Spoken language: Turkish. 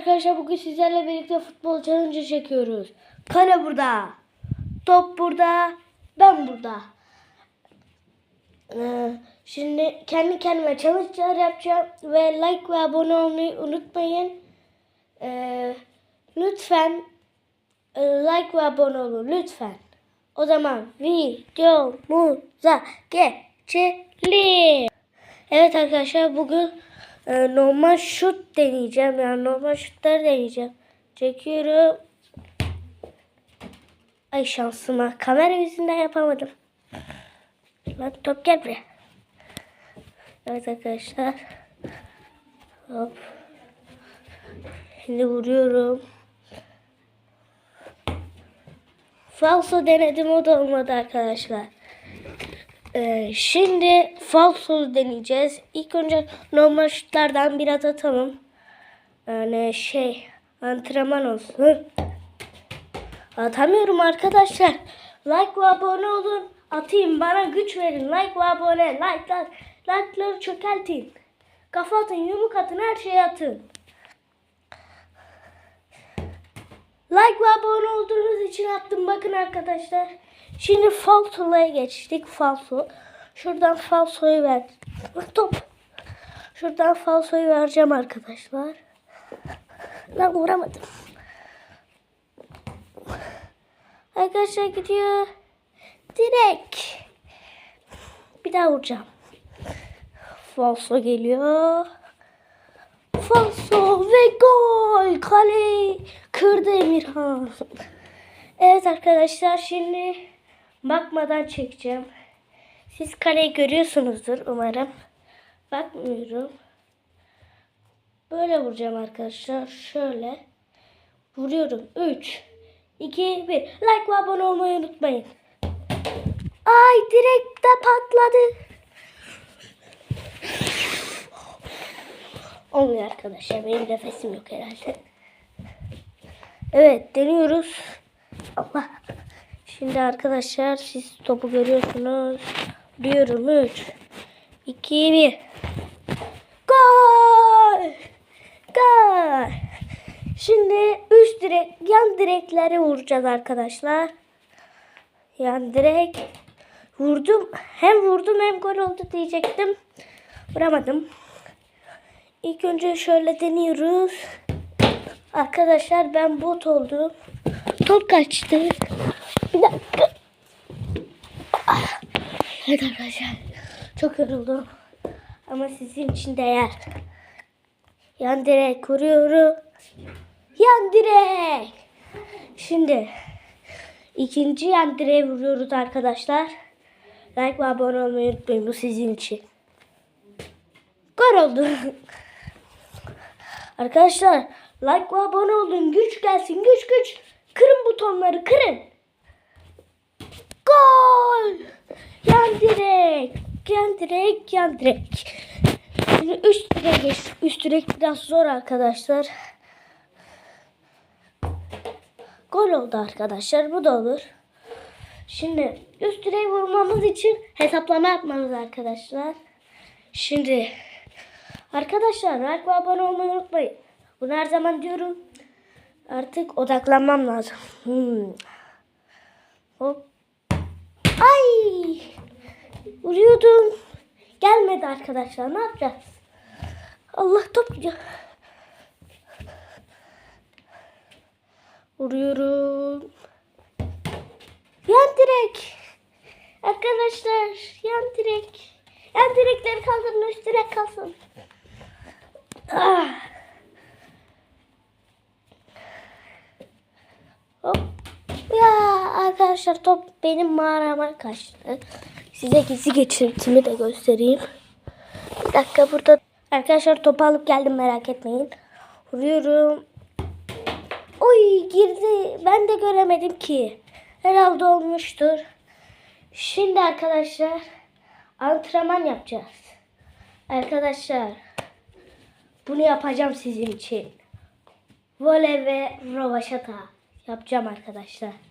arkadaşlar bugün sizlerle birlikte futbol challenge çekiyoruz. Kale burada. Top burada. Ben burada. Ee, şimdi kendi kendime challenge'lar yapacağım ve like ve abone olmayı unutmayın. Ee, lütfen e, like ve abone olun lütfen. O zaman videomuza geçelim. Evet arkadaşlar bugün e, normal şut deneyeceğim. Yani normal şutlar deneyeceğim. Çekiyorum. Ay şansıma. Kamera yüzünden yapamadım. Lan top gel buraya. Evet arkadaşlar. Hop. Şimdi vuruyorum. Falso denedim o da olmadı arkadaşlar. Ee, şimdi falso deneyeceğiz. İlk önce normal şutlardan biraz atalım. Yani şey antrenman olsun. Atamıyorum arkadaşlar. Like ve abone olun. Atayım bana güç verin. Like ve abone. Like'lar. Like'ları çökeltin. Kafa atın, yumruk atın, her şeyi atın. Like ve abone olduğunuz için attım bakın arkadaşlar. Şimdi falso'ya geçtik. Falso. Şuradan falsoyu ver. Top. Şuradan falsoyu vereceğim arkadaşlar. Lan vuramadım. Arkadaşlar gidiyor. Direkt. Bir daha vuracağım. Falso geliyor. Falso ve gol. Kale kırdı Emirhan. Evet arkadaşlar şimdi bakmadan çekeceğim. Siz kaleyi görüyorsunuzdur umarım. Bakmıyorum. Böyle vuracağım arkadaşlar. Şöyle. Vuruyorum. 3, 2, 1. Like ve abone olmayı unutmayın. Ay direkt de patladı. Olmuyor arkadaşlar. Benim nefesim yok herhalde. Evet deniyoruz. Allah. Şimdi arkadaşlar siz topu görüyorsunuz. Diyorum 3 2 1 Gol! Gol! Şimdi üst direk, yan direkleri vuracağız arkadaşlar. Yan direk vurdum. Hem vurdum hem gol oldu diyecektim. Vuramadım. İlk önce şöyle deniyoruz. Arkadaşlar ben bot oldum. Top kaçtı. Bir dakika. Ah. Evet arkadaşlar. Çok yoruldum. Ama sizin için değer. Yan direk vuruyorum. Yan direk. Şimdi ikinci yan direğe vuruyoruz arkadaşlar. Like ve abone olmayı unutmayın. Bu sizin için. Gol oldu. Arkadaşlar like ve abone olun. Güç gelsin. Güç güç. Kırın butonları kırın. Gol. Yan direk. Yan direk. Yan direk. Şimdi üst direk geç. Üst direk biraz zor arkadaşlar. Gol oldu arkadaşlar. Bu da olur. Şimdi üst direği vurmamız için hesaplama yapmamız arkadaşlar. Şimdi arkadaşlar like ve abone olmayı unutmayın. Bunu her zaman diyorum. Artık odaklanmam lazım. Hmm. Hop. Ay! Vuruyordum. Gelmedi arkadaşlar. Ne yapacağız? Allah top. Vuruyorum. Yan direk. Arkadaşlar yan direk. Yan direkleri kaldırın üst direk kalsın. Ah. Hop. Ya arkadaşlar top benim mağarama kaçtı. Size gizli geçirtimi de göstereyim. Bir dakika burada. Arkadaşlar topu alıp geldim merak etmeyin. Vuruyorum. Oy girdi. Ben de göremedim ki. Herhalde olmuştur. Şimdi arkadaşlar antrenman yapacağız. Arkadaşlar bunu yapacağım sizin için. Voley ve rovaşata yapacağım arkadaşlar.